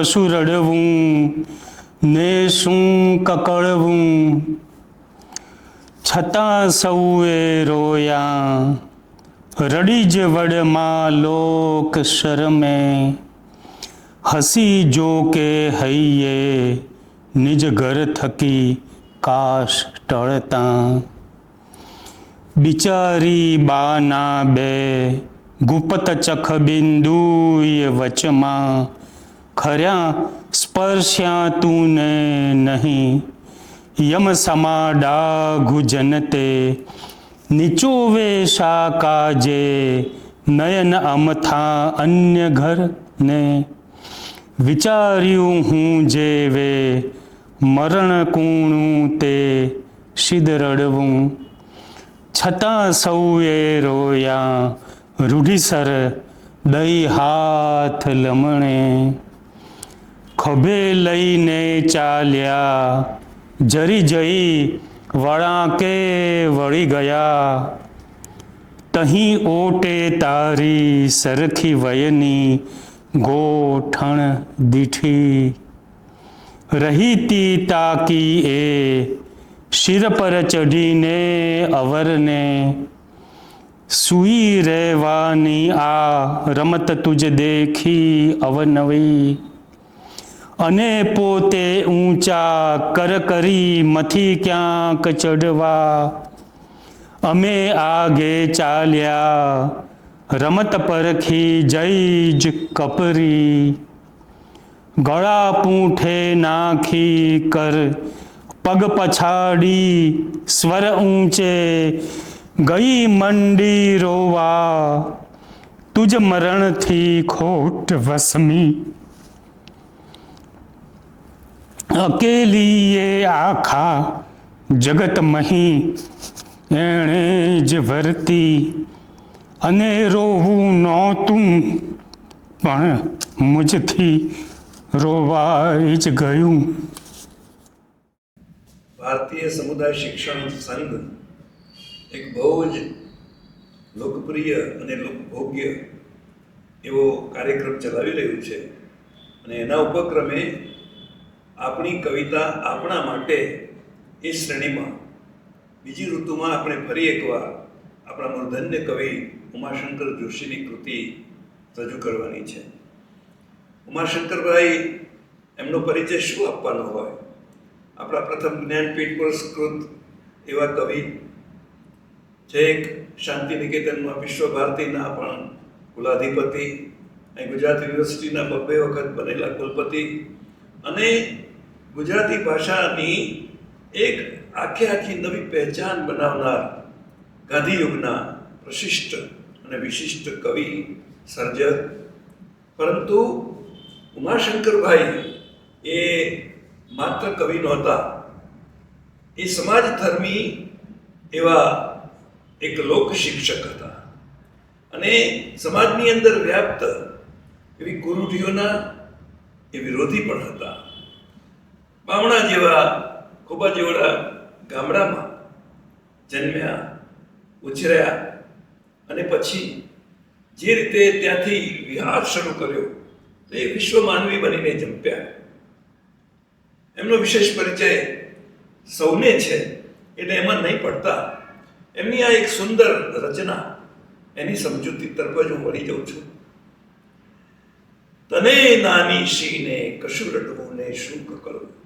કશું રડવું ને શું કકળવું? છતાં સૌએ રોયા, રડી જ વડમાં લોક શરમે. હસી જો કે હૈયે, નિજ ઘર થકી કાશ ટળતા. બિચારી બાના બે, ગુપત ચખ બિંદુય વચમાં ખર્યા, સ્પર્શ્યા તુને નહીં. યમ સમાડા ગુજનતે નિચોવે શાકાજે, નયન અમથા અન્ય ઘર ને વિચાર્યું હું જેવે, મરણ કૂણું તે સિદ્ધ રડવું છતાં સૌએ રોયા રૂઢિસર દઈ હાથ લમણે. ખભે લઈને ચાલ્યા. જરી જઈ વળાંકે વળી ગયા. તહીં ઓટે તારી સરખી વયની ગોઠણ દીઠી. રહીતી તાકી એ શિર પર ચઢીને અવરને. સૂઈ રહેવાની આ રમત તુજ દેખી અવનવી. અને પોતે ઊંચા કર કરી મથી ક્યાંક ચડવા અમે આગે ચાલ્યા, રમત પરખી જઈ જ કપરી. ગળા પૂંઠે નાખી કર, પગ પછાડી સ્વર ઊંચે, ગઈ મંડી રોવા. તુજ મરણથી ખોટ વસમી. અકેલીએ આખા જગત મહી એણે જ ભરતી અને રોવું નહોતું પણ મુજથી રોવાઈ જ ગયું ભારતીય સમુદાય શિક્ષણ સંઘ એક બહુ જ લોકપ્રિય અને લોકભોગ્ય એવો કાર્યક્રમ ચલાવી રહ્યું છે. અને એના ઉપક્રમે આપણી કવિતા આપણા માટે એ શ્રેણીમાં. બીજી ઋતુમાં આપણે ફરી એકવાર આપણા મૂર્ધન્ય કવિ ઉમાશંકર જોશીની કૃતિ રજૂ કરવાની છે. ઉમાશંકરભાઈ, એમનો પરિચય શું આપવાનો હોય? આપણા પ્રથમ જ્ઞાનપીઠ પુરસ્કૃત એવા કવિ જે એક શાંતિ નિકેતનમાં વિશ્વ ભારતીના પણ કુલાધિપતિ, અહીં ગુજરાત યુનિવર્સિટીના બબ્બે વખત બનેલા કુલપતિ અને ગુજરાતી ભાષાની એક આખે આખી નવી પહેચાન બનાવનાર ગાંધીયુગના પ્રશિષ્ટ અને વિશિષ્ટ કવિ સર્જક. પરંતુ ઉમાશંકરભાઈ એ માત્ર કવિ નહોતા. એ સમાજધર્મી એવા એક લોક શિક્ષક હતા. અને સમાજની અંદર વ્યાપ્ત એવી કુરૂઢીઓના એ વિરોધી પણ હતા. બામણા જેવા ખૂબ જ એવડા ગામડામાં જન્મ્યા, ઉછર્યા અને પછી જે રીતે ત્યાંથી વિહાર શરૂ કર્યો, તો એ વિશ્વ માનવી બનીને જંપ્યા. એમનો વિશેષ પરિચય સૌને છે, એટલે એમાં નહીં પડતા. એમની આ એક સુંદર રચના એની સમજૂતી તરફ જ હું વળી જાઉં છું. તને નાની શીને કશું રડવું ને શું કકળવું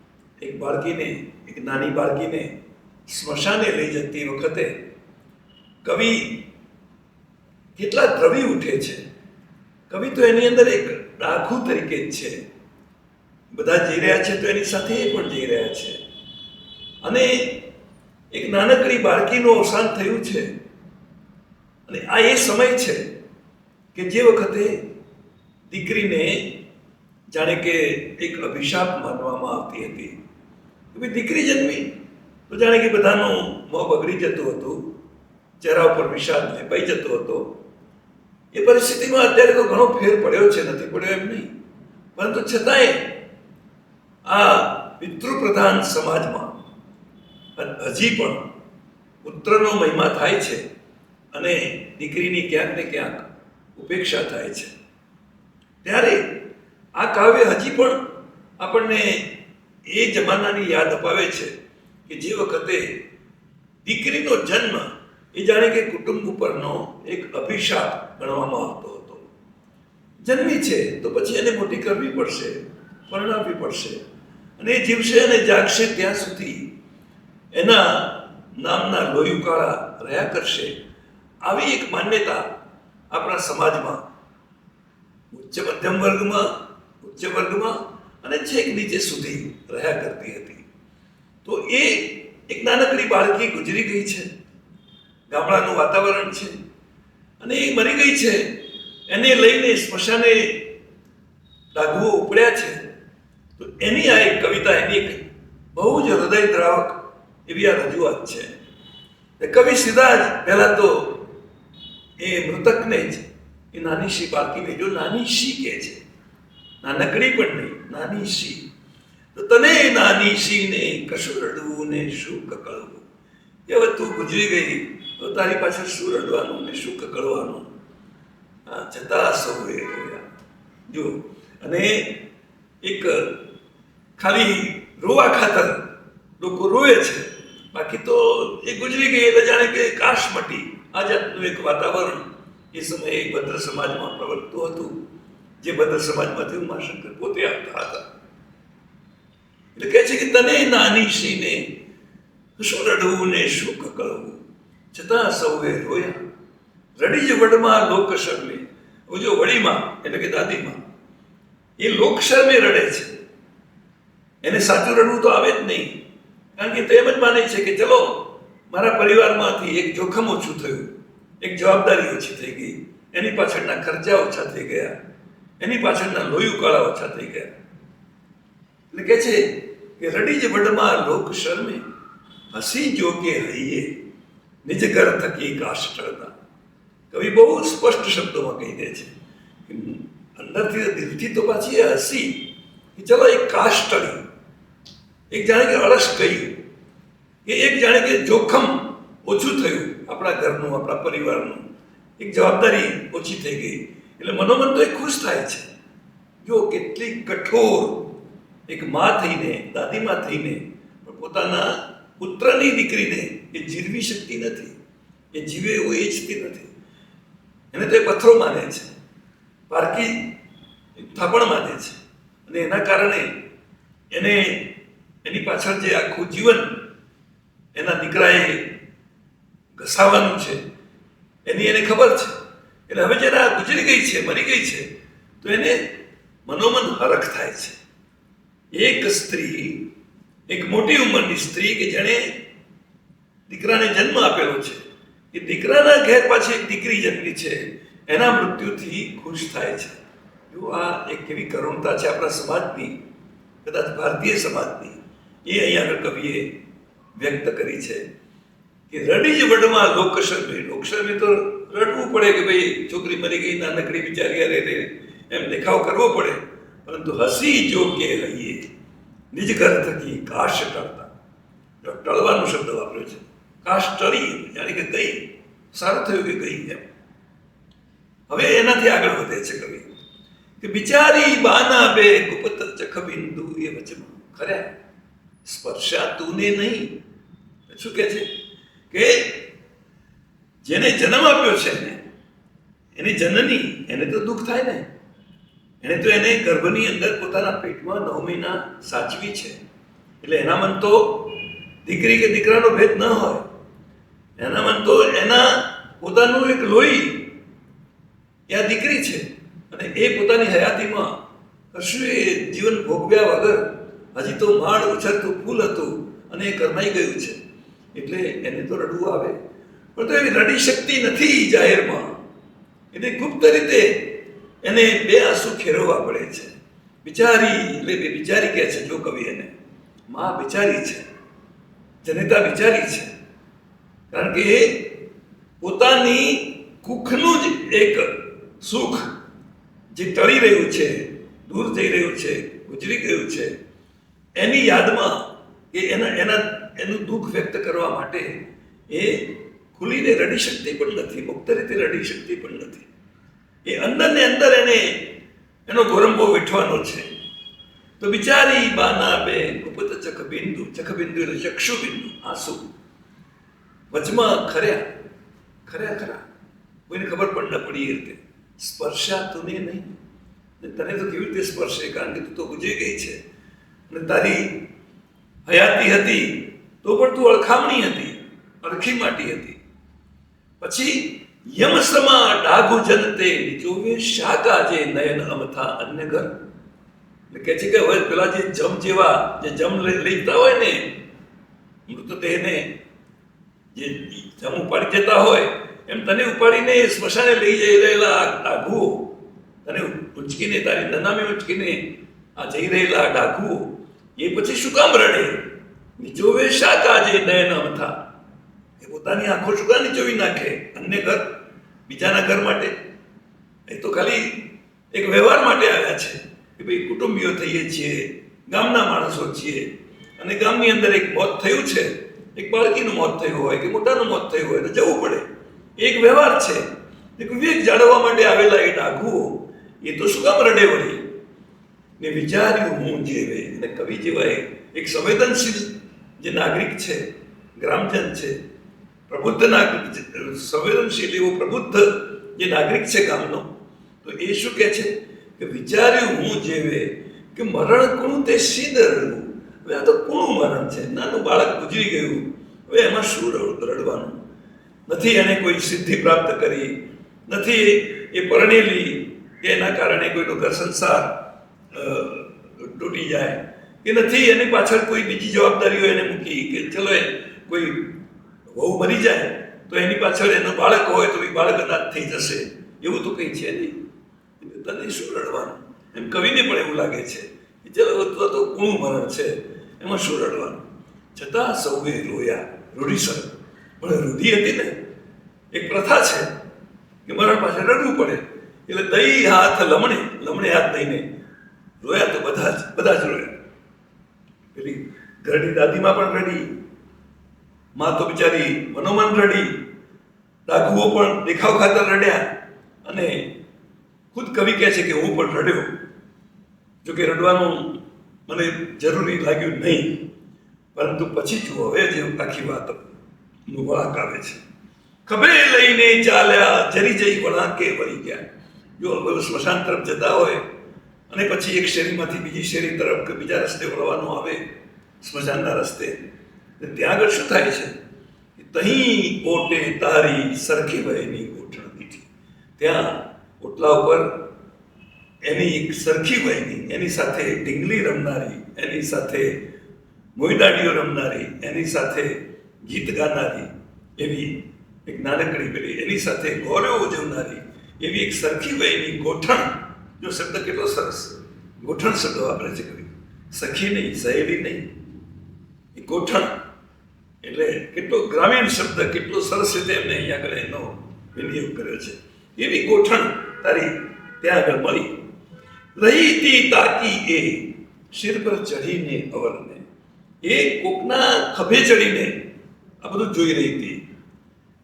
એક બાળકીને, એક નાની બાળકીને સ્મશાને લઈ જતી વખતે કવિ કેટલા દ્રવી ઉઠે છે. કવિ તો એની અંદર એક ડાકુ તરીકે જ છે. બધા જઈ રહ્યા છે તો એની સાથે એ પણ જઈ રહ્યા છે. અને એક નાનકડી બાળકીનું અવસાન થયું છે. અને આ એ સમય છે કે જે વખતે દીકરીને જાણે કે એક અભિશાપ માનવામાં આવતી હતી. કે દીકરી જન્મી. તો જાણે કે બધાનું મોં બગડી જતું હતું. ચહેરા ઉપર વિષાદ લેપાઈ જતો હતો. એ પરિસ્થિતિમાં અત્યારે તો ઘણો ફેર પડ્યો છે, નથી પડ્યો એમ નહીં. પરંતુ છતાંય આ પિતૃપ્રધાન સમાજમાં હજી પણ પુત્રનો મહિમા થાય છે અને દીકરીની ક્યાંક ને ક્યાંક ઉપેક્ષા થાય છે. ત્યારે આ કાવ્ય હજી પણ આપણને એ જમાનાની યાદ અપાવે છે કે જે વખતે દીકરીનો જન્મ એ જાણે કે કુટુંબ ઉપરનો એક અભિશાપ ગણવામાં આવતો હતો. જન્મી છે તો પછી એને મોટી કરવી પડશે, પરણાવવી પડશે. અને એ જીવશે અને જાગશે ત્યાં સુધી એના નામના લોહી ઉકાળા રહ્યા કરશે. આવી એક માન્યતા આપણા સમાજમાં ઉચ્ચ મધ્યમ વર્ગમાં, ઉચ્ચ વર્ગમાં અને છેક નીચે સુધી રહ્યા કરતી હતી. તો એ એક નાનકડી બાળકી ગુજરી ગઈ છે. ગામડાનું વાતાવરણ છે. અને એ મરી ગઈ છે. એને લઈને સ્મશાને ડાઘવો ઉપડ્યા છે. તો એની આ એક કવિતા, એની એક બહુ જ હૃદય દ્રાવક એવી આ રજૂઆત છે. એ કવિ સીધા જ પહેલા તો એ મૃતકને જ એ નાની શી બાળકીને, જો નાની શી કહે છે નાનકડી પણ નહીં, નાની સી. તો તને નાની શીને કશું રડવું ને શું કકળવું? એ હવે ગુજરી ગઈ. તો તારી પાસે શું રડવાનું ને શું કકળવાનું? જતા સૌએ જો, અને એક ખાલી રોવા ખાતર લોકો રોવે છે. બાકી તો એ ગુજરી ગઈ એટલે જાણે કે કાશ મટી. આ જાતનું એક વાતાવરણ એ સમયે ભદ્ર સમાજમાં પ્રવર્તતું હતું. જે બધા સમાજમાંથી ઉમાશંકર પોતે આવતા હતા. એટલે કહે છે કે તને નાની શીને શું રડવું ને શું કકળવું છતાં સૌએ રોયા. રડી જ વડમાં લોક શરમે જો વડીમાં, એટલે કે દાદીમાં, એ લોક શરમે રડે છે. એને સાચું રડવું તો આવે જ નહીં. કારણ કે તે એમ જ માને છે કે ચલો, મારા પરિવારમાંથી એક જોખમ ઓછું થયું. એક જવાબદારી ઓછી થઈ ગઈ. એની પાછળના ખર્ચા ઓછા થઈ ગયા. એની પાછળના લોહી ઉકાળા ઓછા થઈ ગયા. એટલે કે છે કે રડી જ વડમાં લોક શરમે, હસી જો કે હૈયે, નિજ ઘર થકી કાષ્ટળતા કવિ બહુ સ્પષ્ટ શબ્દોમાં કહી દે છે અંદરથી દિલથી તો પાછી હસી કે ચલો એક કાષ્ટળી એક જાણે કે અળસ કહ્યું કે એક જાણે કે જોખમ ઓછું થયું આપણા ઘરનું, આપણા પરિવારનું. એક જવાબદારી ઓછી થઈ ગઈ. એટલે મનોમન તો એ ખુશ થાય છે. જો કેટલી કઠોર એક માં થઈને, દાદીમાં થઈને, પણ પોતાના પુત્રની દીકરીને એ જીરવી શકતી નથી. એ જીવે એવું ઈચ્છતી નથી. એને તો એ પથ્થરો માને છે. પારકી થાપણ માને છે. અને એના કારણે એને એની પાછળ જે આખું જીવન એના દીકરાએ ઘસાવાનું છે, એની એને ખબર છે. એટલે હવે જ્યારે આ ગુજરી ગઈ છે, મરી ગઈ છે, તો એને મનોમન હરખ થાય છે. એક સ્ત્રી, એક મોટી ઉંમરની સ્ત્રી કે જેણે દીકરાને જન્મ આપેલો છે, એ દીકરાના ઘેર પાછી એક દીકરી જન્મી છે, એના મૃત્યુથી ખુશ થાય છે. જો આ એક એવી કરુણતા છે આપણા સમાજની, કદાચ ભારતીય સમાજની, એ અહીંયા કવિએ વ્યક્ત કરી છે કે રડી જ વડમાં લોકશરમે લોકશરમે તો રડવું પડે કે ભાઈ છોકરી મરી ગઈ નાનકડી બિચારી અરે રે એમ દેખાવ કરવો પડે. પરંતુ હસી જો કે રહીએ, નિજ ઘર કાશ ટળતા. ટળવાનો શબ્દ વાપર્યો છે. કાશ ટળી જાણે કે ગઈ. સારું થયું કે ગઈ એમ. હવે એનાથી આગળ વધે છે કવિ. કે બિચારી બાના બે ગુપત ચખબિંદુ એ વચમાં ખર્યા સ્પર્શા તુને નહીં. શું કહે છે? કે જેને જન્મ આપ્યો છે એને, એની જનની, એને તો દુઃખ થાય ને. એને તો એને ગર્ભની અંદર પોતાના પેટમાં નવ મહિના સાચવી છે. એટલે એના મન તો દીકરી કે દીકરાનો ભેદ ન હોય. એના મન તો એના પોતાનું એક લોહી એ દીકરી છે. અને એ પોતાની હયાતીમાં કશું એ જીવન ભોગવ્યા વગર હજી તો માળ ઉછળતું ફૂલ હતું અને એ કરમાઈ ગયું છે. એટલે એને તો રડવું આવે. પણ તો એની રડી શક્તિ નથી જાહેરમાં. એટલે ગુપ્ત રીતે એને બે આંસુ ખેરવવા પડે છે. બિચારી, એટલે બે બિચારી કહે છે જો કવિ એને, મા બિચારી છે, જનિતા બિચારી છે. કારણ કે પોતાની કુખનું જ એક સુખ જે ટળી રહ્યું છે, દૂર જઈ રહ્યું છે, ગુજરી ગયું છે, એની યાદમાં એ એના એના, એનું દુઃખ વ્યક્ત કરવા માટે એ ખુલીને રડી શકતી પણ નથી, મુક્ત રીતે રડી શકતી પણ નથી. એ અંદર ને અંદર એને, એનો ગોરંબો વેઠવાનો છે. તો બિચારી બાના બેન ઉપત ચખ બિંદુ ચખ બિંદુ એટલે ચક્ષુ બિંદુ આંસુ. વચમાં ખર્યા ખર્યા ખરા. કોઈને ખબર પણ ન પડી એ રીતે. સ્પર્શા તુને નહીં. તને તો કેવી રીતે સ્પર્શે? કારણ કે તું તો ગુજરી ગઈ છે. અને તારી હયાતી હતી, તો પણ તું અળખામણી હતી, અળખી માટી હતી. પછી યમસમા ડાઘુ જનતે શાકા શાકાજે નયન અમથા અન્ય ઘર. એટલે કે છે કે હવે પેલા જે જમ જેવા જે જમ લઈતા હોય ને, મૃતદેહને જે જમ ઉપાડી જતા હોય, એમ તને ઉપાડીને સ્મશાને લઈ જઈ રહેલા આ ડાઘુઓ, તને ઉંચકીને, તારી નનામે ઉંચકીને આ જઈ રહેલા ડાઘુ એ પછી શું કામ રડે? જોવે શાકા જે નયન અમથા એ પોતાની આંખો શું નીચોવી નાખે અન્ય ઘર, બીજાના ઘર માટે. એ તો ખાલી એક વ્યવહાર માટે આવ્યા છે કે ભાઈ કુટુંબીઓ થઈએ છીએ, ગામના માણસો છીએ. અને ગામની અંદર એક મોત થયું છે, એક બાળકીનું મોત થયું હોય કે મોટાનું મોત થયું હોય તો જવું પડે. એક વ્યવહાર છે. એક વિવેક જાળવવા માટે આવેલા એ ડાઘુઓ, એ તો શું કામ રડે વળી? ને વિચાર્યું હું જેવે અને કવિ જેવા એક સંવેદનશીલ જે નાગરિક છે, ગ્રામજન છે પ્રબુદ્ધ નાગરિક સંવેદનશીલ એવો પ્રબુદ્ધ જે નાગરિક છે ગામનો, તો એ શું કહે છે? કે વિચાર્યું હું જેવે કે મરણ કુણું તે સિંદરવું હવે આ તો કુણું મરણ છે? નાનું બાળક ગુજરી ગયું. હવે એમાં શું રડવાનું? નથી એને કોઈ સિદ્ધિ પ્રાપ્ત કરી, નથી એ પરણેલી, કે એના કારણે કોઈનો ઘર સંસાર તૂટી જાય. કે નથી, એની પાછળ કોઈ બીજી જવાબદારીઓ એને મૂકી કે ચલો કોઈ વહુ મરી જાય, તો એની પાછળ એનો બાળક હોય તો એ બાળક અનાથ થઈ જશે. એવું તો કંઈ છે નહીં. તને શું રડવાનું? એમ કવિને પણ એવું લાગે છે કે ચલો તો કુણું મરણ છે. એમાં શું રડવાનું? છતાં સૌએ રોયા. રૂઢિસર પણ રૂઢિ હતી ને, એક પ્રથા છે કે મરણ પાછળ રડવું પડે. એટલે દઈ હાથ લમણે લમણે હાથ દઈને રોયા તો બધા જ બધા જ રોયા. પેલી ઘરની દાદીમાં પણ રડી. માં તો બિચારી મનોમન રડી ડાઘુઓ પણ દેખાવ ખાતર રડ્યા અને ખુદ કવિ કહે છે કે હું પણ રડ્યો. જો કે રડવાનું મને જરૂરી લાગ્યું નહીં, પરંતુ પછી જુઓ, હવે જે આખી વાત વળાંક આવે છે. ખભે લઈને ચાલ્યા, જરી જઈ વળાંકે વળી ગયા. જો સ્મશાન તરફ જતા હોય અને પછી એક શેરીમાંથી બીજી શેરી તરફ કે બીજા રસ્તે વળવાનું આવે, સ્મશાનના રસ્તે ત્યાં આગળ શું થાય છે? તહીં ઓટે તારી સરખી વયની ગોઠણ દીઠી ત્યાં ઓટલા ઉપર એની એક સરખી વયની એની સાથે ઢીંગલી રમનારી, એની સાથે મોઈદાડીઓ રમનારી, એની સાથે ગીત ગાનારી, એવી એક નાનકડી પેલી એની સાથે ગૌરવ ઉજવનારી, એવી એક સરખી વયની ગોઠણ. જો શબ્દ કેટલો સરસ. ગોઠણ શબ્દ વાપરે છે સખી નહીં, સહેલી નહીં. એ ગોઠણ એટલે કેટલો ગ્રામીણ શબ્દ કેટલો સરસ રીતે એમને અહીંયા આગળ એનો વિનિયોગ કર્યો છે. એવી ગોઠણ તારી ત્યાં આગળ મળી. રહી તી તાકી એ શિર પર ચઢીને અવરને. એ કોકના ખભે ચડીને. આ બધું જોઈ રહી હતી.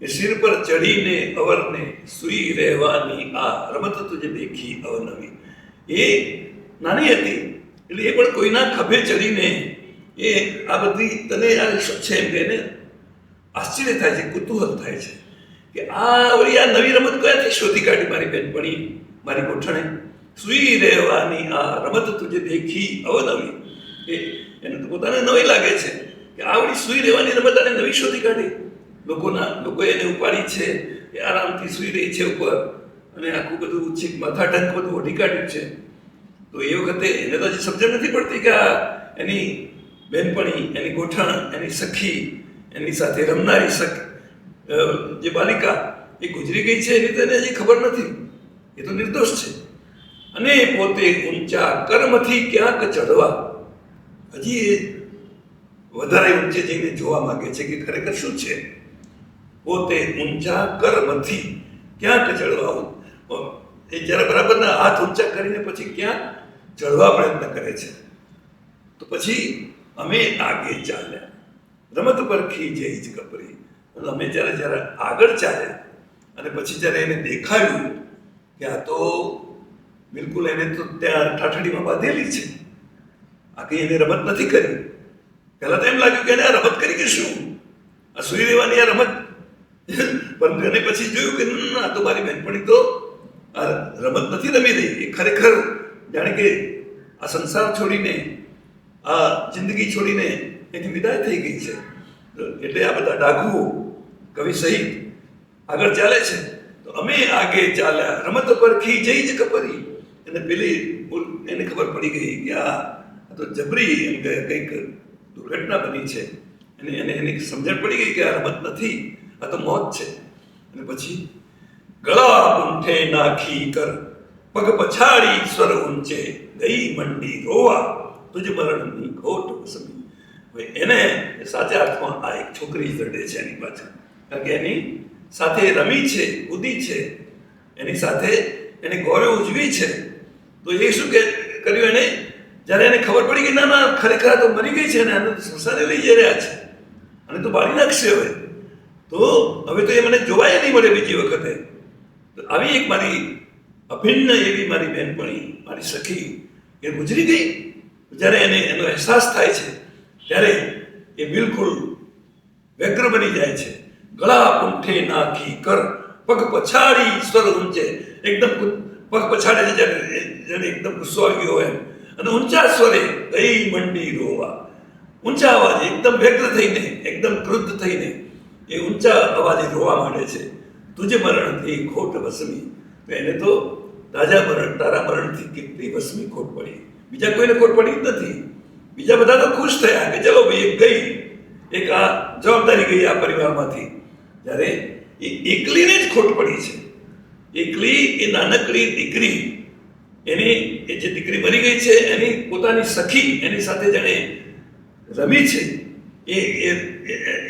એ શિર પર ચડીને અવરને સુઈ રહેવાની આ રમત તુજે દેખી અવનવી. એ નાની હતી. એટલે એ પણ કોઈના ખભે ચડીને એ આ બધી તને આ છે એમ કહીને આશ્ચર્ય થાય છે, કુતૂહલ થાય છે કે આ વળી આ નવી રમત કયાથી શોધી કાઢી મારી બેનપણી, મારી ગોઠણે? સુઈ રહેવાની આ રમત તુજે દેખી અવનવી. એ એને તો પોતાને નવી લાગે છે કે આ વળી સુઈ રહેવાની રમત આને નવી શોધી કાઢી. લોકોના, લોકોએ એને ઉપાડી છે એ આરામથી સુઈ રહી છે ઉપર અને આખું બધું છીક માથાઢંક બધું ઓઢી કાઢ્યું છે. તો એ વખતે એને તો હજી સમજણ નથી પડતી કે આ એની બહેનપણી એની ગોઠણ, એની સખી, એની સાથે રમનારી સખ જે બાલિકા એ ગુજરી ગઈ છે એની તેને હજી ખબર નથી. એ તો નિર્દોષ છે. અને પોતે ઊંચા કર્મથી ક્યાંક ચડવા હજી એ વધારે ઊંચે જઈને જોવા માંગે છે કે ખરેખર શું છે? પોતે ઊંચા કર્મથી ક્યાંક ચડવા એ જ્યારે બરાબરના હાથ ઊંચા કરીને પછી ક્યાંક ચડવા પ્રયત્ન કરે છે. તો પછી અમે આગે ચાલ્યા. રમત પર ખીજે જ કપરી. અમે જ્યારે જ્યારે આગળ ચાલ્યા અને પછી જ્યારે એને દેખાયું કે આ તો બિલકુલ એને તો ત્યાં ઠાઠડીમાં બાંધેલી છે. આ કંઈ એને રમત નથી કરી. પહેલાં તો એમ લાગ્યું કે એને આ રમત કરી કે શું? આ સુઈ રહેવાની આ રમત. પરંતુ એને પછી જોયું કે આ તો મારી બહેનપણી તો આ રમત નથી રમી રહી. એ ખરેખર જાણે કે આ સંસાર છોડીને આ જિંદગી છોડીને એની વિદાય થઈ ગઈ છે. એટલે આ બધા ડાઘુઓ કવિ સહિત આગળ ચાલે છે. તો અમે આગે ચાલ્યા. રમત પરખી જઈ જ કપરી અને પેલી એને ખબર પડી ગઈ કે આ તો જબરી એમ કંઈક દુર્ઘટના બની છે. અને એને એની સમજણ પડી ગઈ કે આ રમત નથી, આ તો મોત છે. અને પછી ગળા ઊંઠે નાખી કર, પગ પછાડી સ્વર ઊંચે ગઈ મંડી રોવા. તુજ મરણની ખોટ વસમી. હવે એને સાચા અર્થમાં આ એક છોકરી જડે છે એની પાછળ. કારણ કે એની સાથે રમી છે, કૂદી છે, એની સાથે એને ગૌરવ ઉજવી છે. તો એ શું કે કર્યું એને? જ્યારે એને ખબર પડી કે ના ના, ખરેખર તો મરી ગઈ છે ને એને સંસારે લઈ જઈ રહ્યા છે. અને તો બાળી નાખશે હવે. તો હવે તો એ મને જોવાય નહીં મળે બીજી વખતે. તો આવી એક મારી અભિન્ન એવી મારી બહેનપણી મારી સખી, એ ગુજરી ગઈ. જ્યારે એને એનો અહેસાસ થાય છે, ત્યારે એ બિલકુલ વ્યગ્ર બની જાય છે. ગળા પુંઠે નાખી કર, પગ પછાડી સ્વર ઊંચે. એકદમ પગ પછાડે છે જ્યારે એકદમ ગુસ્સો આવી ગયો એમ. અને ઊંચા સ્વરે ગઈ મંડી રોવા. ઊંચા અવાજે એકદમ વ્યગ્ર થઈને, એકદમ ક્રુદ્ધ થઈને એ ઊંચા અવાજે રોવા માંડે છે. તુજે મરણથી ખોટ વસમી. એને તો તાજા મરણ, તારા મરણથી કેટલી વસમી ખોટ પડી. બીજા કોઈને ખોટ પડી જ નથી. બીજા બધા તો ખુશ થયા કે ચલો ભાઈ, એક ગઈ. એક આ જવાબદારી ગઈ આ પરિવારમાંથી. જ્યારે એ એકલીને જ ખોટ પડી છે. એકલી એ નાનકડી દીકરી, એની એ જે દીકરી મરી ગઈ છે, એની પોતાની સખી એની સાથે જેણે રમી છે, એ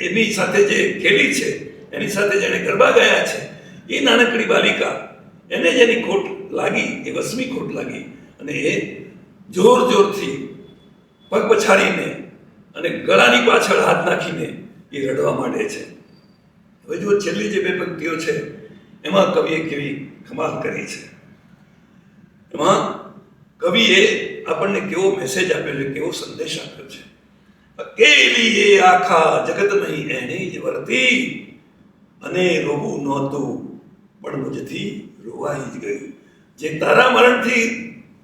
એની સાથે જે ખેલી છે, એની સાથે જેણે ગરબા ગયા છે, એ નાનકડી બાલિકા, એને જેની ખોટ લાગી, એ વસમી ખોટ લાગી. અને એ જોર જોરથી પગ પછાડીને અને ગળાની પાછળ હાથ નાખીને એ રડવા માંડે છે. હવે જો છેલ્લી જે બે પંક્તિઓ છે, એમાં કવિએ કેવી કમાલ કરી છે. એમાં કવિએ આપણને કેવો મેસેજ આપ્યો છે, કેવો સંદેશ આપ્યો છે. અકેલી એ આખા જગતમય એને જ વર્તી, અને રોવું નહોતું, પણ મુજથી રોવાઈ જ ગયું. જે તારા મરણથી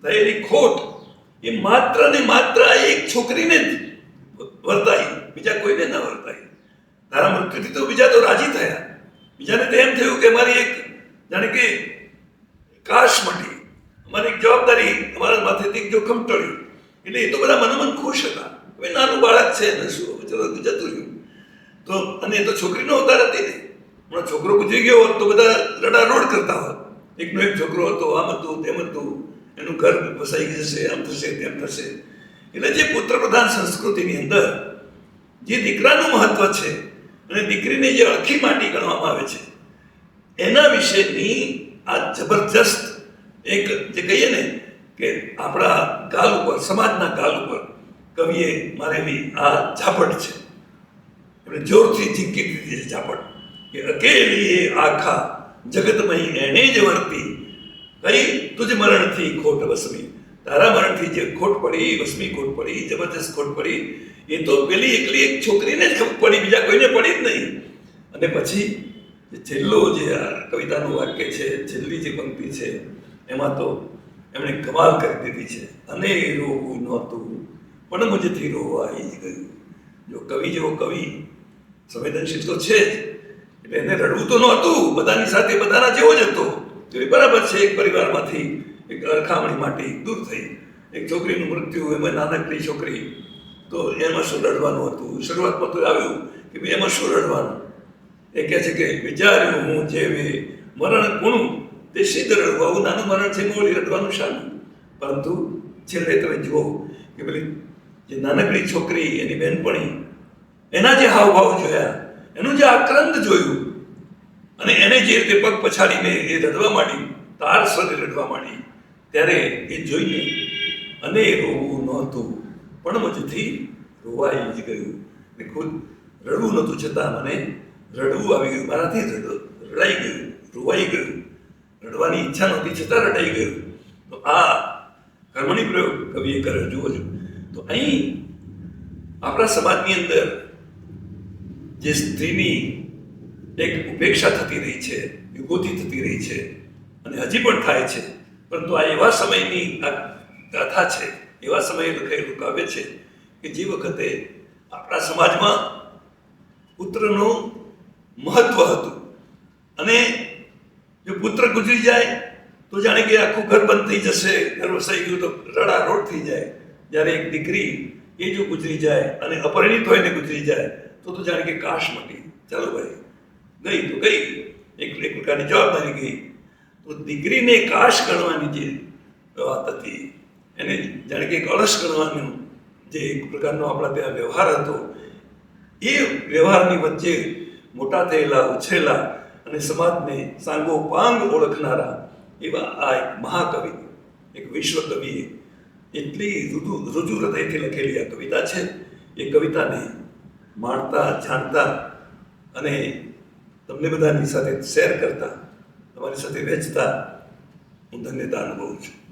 થયેલી ખોટ એ માત્ર ને માત્ર એક છોકરીને જ વર્તાઈ. બીજા કોઈને ન વર્તાઈ. તારા મૃત્યુથી તો બીજા તો રાજી થયા. બીજાને તો એમ થયું કે મારી એક, જાણે કે, કાશ મટી અમારી એક જવાબદારી અમારા માથેથી એક જોખમ ટળ્યું એટલે એ તો બધા મનોમન ખુશ હતા. હવે નાનું બાળક છે, ને શું? જતું રહ્યું. તો, અને એ તો છોકરીનો અવતાર હતી ને. હમણાં છોકરો ગુજરી ગયો હોત તો બધા રડારોડ કરતા હોત. એકનો એક છોકરો હતો, આમ હતું, તેમ હતું. એનું ઘર વસાઈ જશે આમ થશે, તેમ થશે. એટલે જે પુત્ર પ્રધાન સંસ્કૃતિની અંદર જે દીકરાનું મહત્વ છે અને દીકરીને જે અળખી માટી ગણવામાં આવે છે, એના વિશેની આ જબરજસ્ત એક જે કહીએ ને કે આપણા ગાલ ઉપર, સમાજના ગાલ ઉપર કવિએ મારેલી આ ઝાપટ છે. એમણે જોરથી ઝીંકી દીધી છે ઝાપટ કે અકેલી એ આખા જગતમય એણે જ વર્તી કઈ તુજ મરણથી ખોટ વસમી, તારા મરણથી જે ખોટ પડી, વસમી ખોટ પડી, જબરજસ્ત ખોટ પડી, એ તો પેલી એકલી એક છોકરીને જ પડી, બીજા કોઈને પડી જ નહીં. અને પછી છેલ્લો જે આ કવિતાનું વાક્ય છે, છેલ્લી જે પંક્તિ છે, એમાં તો એમણે કમાલ કરી દીધી છે. અને રોવું નહોતું, પણ મુજથી રોવાઈ જ ગયું. જો કવિ જેવો કવિ, સંવેદનશીલ તો છે જ, એટલે એને રડવું તો નહોતું, બધાની સાથે બધાના જેવો જ હતો. તો એ બરાબર છે, એક પરિવારમાંથી એક અરખામણી માટે દૂર થઈ. એક છોકરીનું મૃત્યુ એમાં નાનકડી છોકરી. તો એમાં શું રડવાનું હતું? શરૂઆતમાં તો આવ્યું કે ભાઈ, એમાં શું રડવાનું? એ કહે છે કે, વિચાર્યું હું જેવે મરણ કુણું, તે સિદ્ધ રડવું. નાનું મરણ છે, મોડી રડવાનું શાનું. પરંતુ છેલ્લે તમે જુઓ કે પેલી જે નાનકડી છોકરી, એની બહેનપણી એના જે હાવભાવ જોયા, એનું જે આક્રંદ જોયું અને એને જે રીતે પગ પછાડીને એ રડવા માંડી, તાર સ્વરે રડવા માંડી, ત્યારે એ જોઈને અને રોવું નહોતું. પણ મજથી રોવાઈ જ ગયું. ને ખુદ રડવું નહોતું છતાં મને રડવું આવી ગયું. મારાથી રડાઈ ગયું, રોવાઈ ગયું. રડવાની ઈચ્છા નહોતી છતાં રડાઈ ગયું. તો આ કર્મણી પ્રયોગ કવિએ કર્યો. જુઓ છો તો અહીં આપણા સમાજની અંદર જે સ્ત્રીની એક ઉપેક્ષા થતી રહી છે યુગોથી થતી રહી છે અને હજી પણ થાય છે. પરંતુ આ એવા સમયની ગાથા છે, એવા સમયે લખાયેલું કાવ્ય છે કે જે વખતે આપણા સમાજમાં પુત્રનું મહત્વ હતું. અને જો પુત્ર ગુજરી જાય, તો જાણે કે આખું ઘર બંધ થઈ જશે, ઘર વસાઈ ગયું તો રડારોડ થઈ જાય. જ્યારે એક દીકરી એ જો ગુજરી જાય અને અપરિણિત હોય ને ગુજરી જાય, તો તો જાણે કે કાશ મટી. ચાલો ભાઈ. ગઈ તો ગઈ. એક એક પ્રકારની જવાબદારી ગઈ. તો દીકરીને કાશ ગણવાની જે વાત હતી, એને જાણે કે એક અળસ ગણવાનું જે એક પ્રકારનો આપણા ત્યાં વ્યવહાર હતો, એ વ્યવહારની વચ્ચે મોટા થયેલા ઉછેલા અને સમાજને સાંગો પાંગ ઓળખનારા એવા આ એક મહાકવિ, એક વિશ્વ કવિએ એટલી રુજુ રુજુ હૃદયથી લખેલી આ કવિતા છે. એ કવિતાને માણતા, જાણતા અને તમને બધાની સાથે શેર કરતા તમારી સાથે વહેંચતા હું ધન્યતા અનુભવું છું.